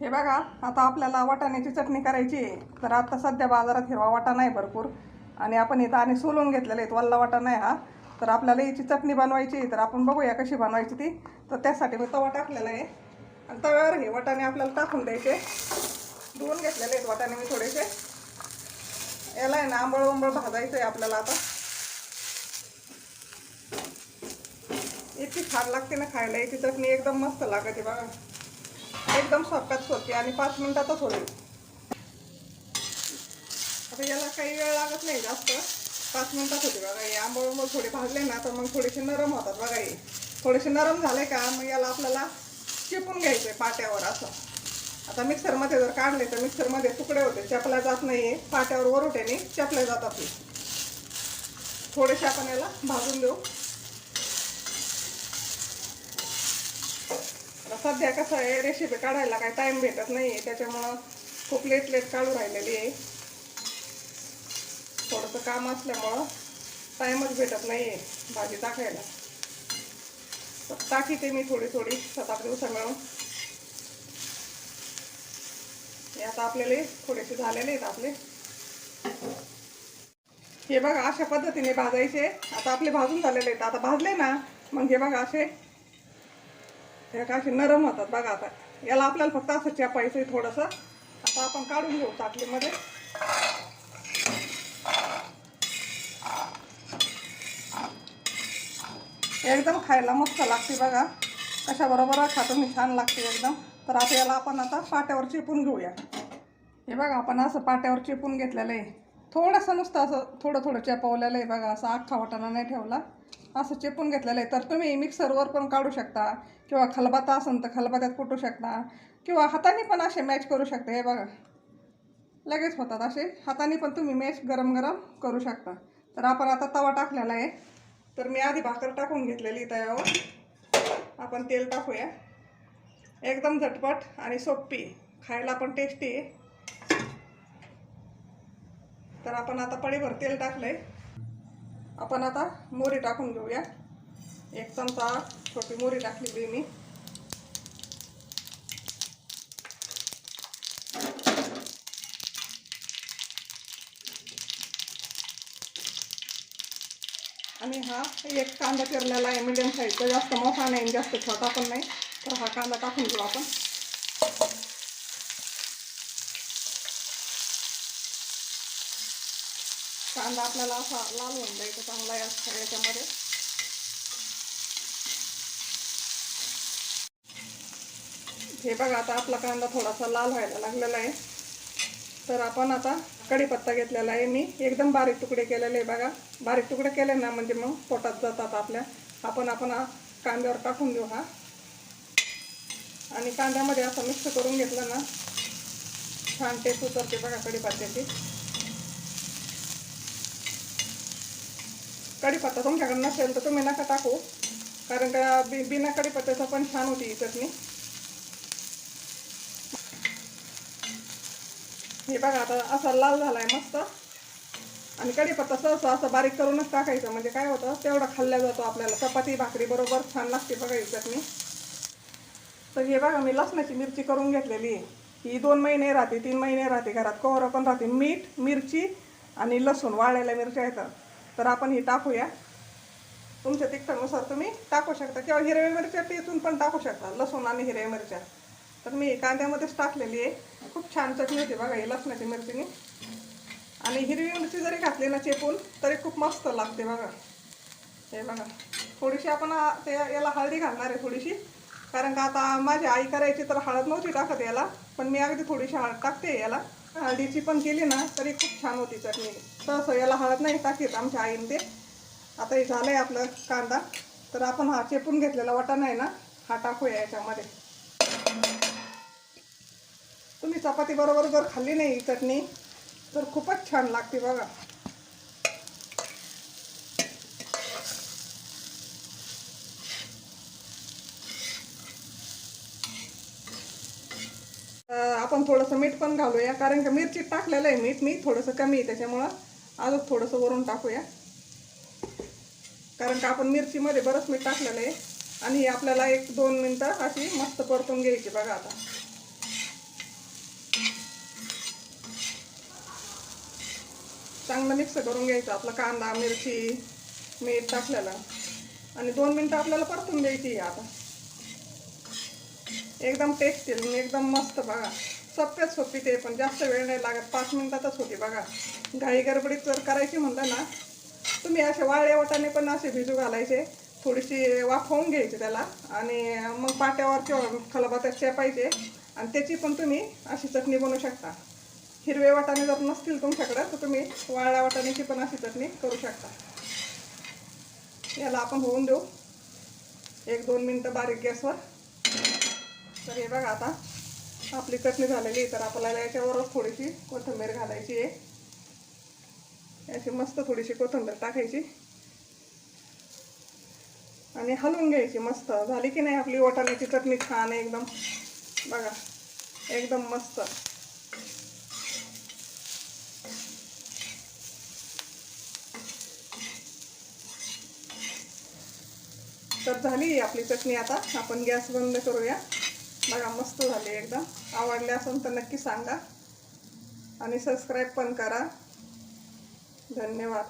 हे बघा आता आपल्याला वाटाण्याची चटणी करायची आहे. तर आता सध्या बाजारात हिरवा वाटाणा आहे भरपूर. आणि आपण इथं आणि सोलून घेतलेले आहेत. वल्ला वाटाणा आहे हा. तर आपल्याला याची चटणी बनवायची तर आपण बघूया कशी बनवायची ती. तर त्यासाठी मी तवा टाकलेला आहे. आणि तव्यावर हे वाटाणे आपल्याला टाकून द्यायचे. धुवून घेतलेले आहेत वाटाणे मी थोडेसे. याला आहे ना आंबळ उंबळ भाजायचं आहे आपल्याला आता. इतकी छान लागते ना खायला. याची चटणी एकदम मस्त लागते बघा. एकदम सोप्यात होते आणि पाच मिनिटातच होईल. आता याला काही वेळ लागत नाही जास्त. पाच मिनिटात होते बघा. हे आंबळ उंबळ थोडे भाजले ना तर मग थोडेसे नरम होतात बघा हे. थोडेसे नरम झाले का मग याला आपल्याला चिपून घ्यायचं आहे पाट्यावर असं. आता मिक्सरमध्ये जर काढले तर मिक्सरमध्ये तुकडे होते चपल्या जात नाही पाट्यावर वरुट्याने चपल्या जातात थोडेसे आपण याला भाजून देऊ. सध्या कसं आहे रेसिपी काढायला काही टाईम भेटत नाही आहे त्याच्यामुळं खूप लेट लेट काढू राहिलेली आहे. थोडंसं काम असल्यामुळं टाईमच भेटत नाही आहे भाजी टाकायला. तर टाकीते मी थोडी थोडी सात आठ दिवसा मिळून. हे आता आपल्याला थोडेसे झालेले आहेत आपले. हे बघा अशा पद्धतीने भाजायचे. आता आपले भाजून झालेले आहेत. आता भाजले ना मग हे बघा असे त्या काशी असे नरम होतात बघा आता. याला आपल्याला फक्त असं चेपायचं आहे थोडंसं. आता आपण काढून घेऊ चाकलीमध्ये एकदम खायला मस्त लागते बघा. कशाबरोबर खातो मी छान लागते एकदम. तर आता याला आपण आता पाट्यावर चिपून घेऊया. हे बघा आपण असं पाट्यावर चिपून घेतलेलं आहे. थोडंसं नुसतं असं थोडं थोडं चेपवलेलं आहे बघा. असं अख्खा वाटाणा नाही ठेवला. असं चेपून घेतलेलं आहे. तर तुम्ही मिक्सरवर पण काढू शकता किंवा खलबाता असेल तर खलबात्यात कुटू शकता किंवा हाताने पण असे मॅच करू शकता. हे बघा. लगेच होतात असे. हाताने पण तुम्ही मॅच गरम गरम करू शकता. तर आपण आता तवा टाकलेला आहे. तर मी आधी भाकर टाकून घेतलेली तव्यावर. आपण तेल टाकूया. एकदम झटपट आणि सोपी. खायला पण टेस्टी आहे. तर आपण आता पडीभर तेल टाकलं आहे आपण आता मोरी टाकून घेऊया. एक चमचा छोटी मोरी टाकलेली मी. आणि हा एक कांदा पेरलेला आहे. मिडियम साईजचा जास्त मोठा नाही जास्त छोटा पण नाही. तर हा कांदा टाकून घेऊ आपण. कांदा आपल्याला असा लाल होऊन द्यायचा चांगला या याच्यामध्ये. हे बघा आता आपला कांदा थोडासा लाल व्हायला लागलेला आहे. तर आपण आता कढीपत्ता घेतलेला आहे. मी एकदम बारीक तुकडे केलेले आहे बघा. बारीक तुकडे केले ना म्हणजे मग पोटात जातात आपल्या. आपण आपण हा कांद्यावर टाकून देऊ हा. आणि कांद्यामध्ये असं मिक्स करून घेतलं ना छान टेस्ट उतरते बघा कढीपत्त्याची. कढीपत्ता तुमच्याकडे नसेल तर तुम्ही नका टाकू. कारण का बि बिना कढीपत्त्याचा पण छान होती ही चटणी. हे बघा आता असा लाल झाला आहे मस्त. आणि कढीपत्ता सहसा असं बारीक करूनच टाकायचं. म्हणजे काय होतं तेवढा खाल्ल्या जातो आपल्याला. चपाती भाकरी बरोबर छान लागते बघा ही चटणी. तर हे बघा मी लसणाची मिरची करून घेतलेली. ही दोन महिने राहते तीन महिने राहते घरात. कोहरं पण राहते. मीठ मिरची आणि लसूण वाळलेल्या मिरच्या येतात तर आपण हे टाकूया. तुमच्या तिखटानुसार तुम्ही टाकू शकता. किंवा हिरव्या मिरच्या टेचून पण टाकू शकता. लसूण आणि हिरव्या मिरच्या. तर मी कांद्यामध्येच टाकलेली आहे. खूप छान चटणी होती बघा ही लसणाची मिरचीने. आणि हिरवी मिरची जरी घातली ना चेपून तरी खूप मस्त लागते बघा. हे बघा. थोडीशी आपण ते याला हळदी घालणार आहे थोडीशी. कारण का आता माझी आई करायची तर हळद नव्हती टाकत याला. पण मी अगदी थोडीशी हळद टाकते याला. हळदीची पण केली ना तरी खूप छान होती चटणी. तसं याला हळद नाही टाकीत आमच्या आईने ते. आता हे झालं आहे आपलं कांदा. तर आपण हा चेपून घेतलेला वाटाणा आहे ना हा टाकूया याच्यामध्ये. तुम्ही चपाती बरोबर जर खाल्ली नाही ही चटणी तर खूपच छान लागते बघा. आपण थोडंसं मीठ पण घालूया कारण का मिरची टाकलेलं आहे मीठ मी थोडंसं कमी आहे त्याच्यामुळं अजून थोडंसं वरून टाकूया. कारण का आपण मिरचीमध्ये बरंच मीठ टाकलेलं आहे आणि आपल्याला एक दोन मिनटं अशी मस्त परतून घ्यायची बघा आता. चांगलं मिक्स करून घ्यायचं आपलं कांदा मिरची मीठ टाकलेलं. आणि दोन मिनटं आपल्याला परतून द्यायची आता. एकदम टेस्टी एकदम मस्त बघा. सोप्याच सोपी ते पण जास्त वेळ नाही लागत. पाच मिनिटातच होती बघा. घाई गडबडीत जर करायची म्हणता ना तुम्ही असे वाळे वाटाने पण असे भिजू घालायचे. थोडीशी वाफवून घ्यायची त्याला. आणि मग पाट्यावर किंवा खलबत्यात शेपायचे. आणि त्याची पण तुम्ही अशी चटणी बनवू शकता. हिरवे वाटाणे जर नसतील तुमच्याकडं तर तुम्ही वाळ्या वाटाण्याची पण अशी चटणी करू शकता. याला आपण होऊन देऊ. एक दोन मिनटं बारीक गॅसवर. तर हे बघा आता. आपली चटणी झालेली आहे तर आपल्याला याच्यावरच थोडीशी कोथिंबीर घालायची आहे. याची मस्त थोडीशी कोथिंबीर टाकायची. आणि हलवून घ्यायची मस्त. झाली की नाही आपली वाटाण्याची चटणी छान आहे एकदम. बघा एकदम मस्त. तर झाली आपली चटणी आता. आपण गॅस बंद करूया. बघा मस्त झाली एकदम आवडले असेल तर नक्की सांगा. आणि सबस्क्राईब पण करा. धन्यवाद.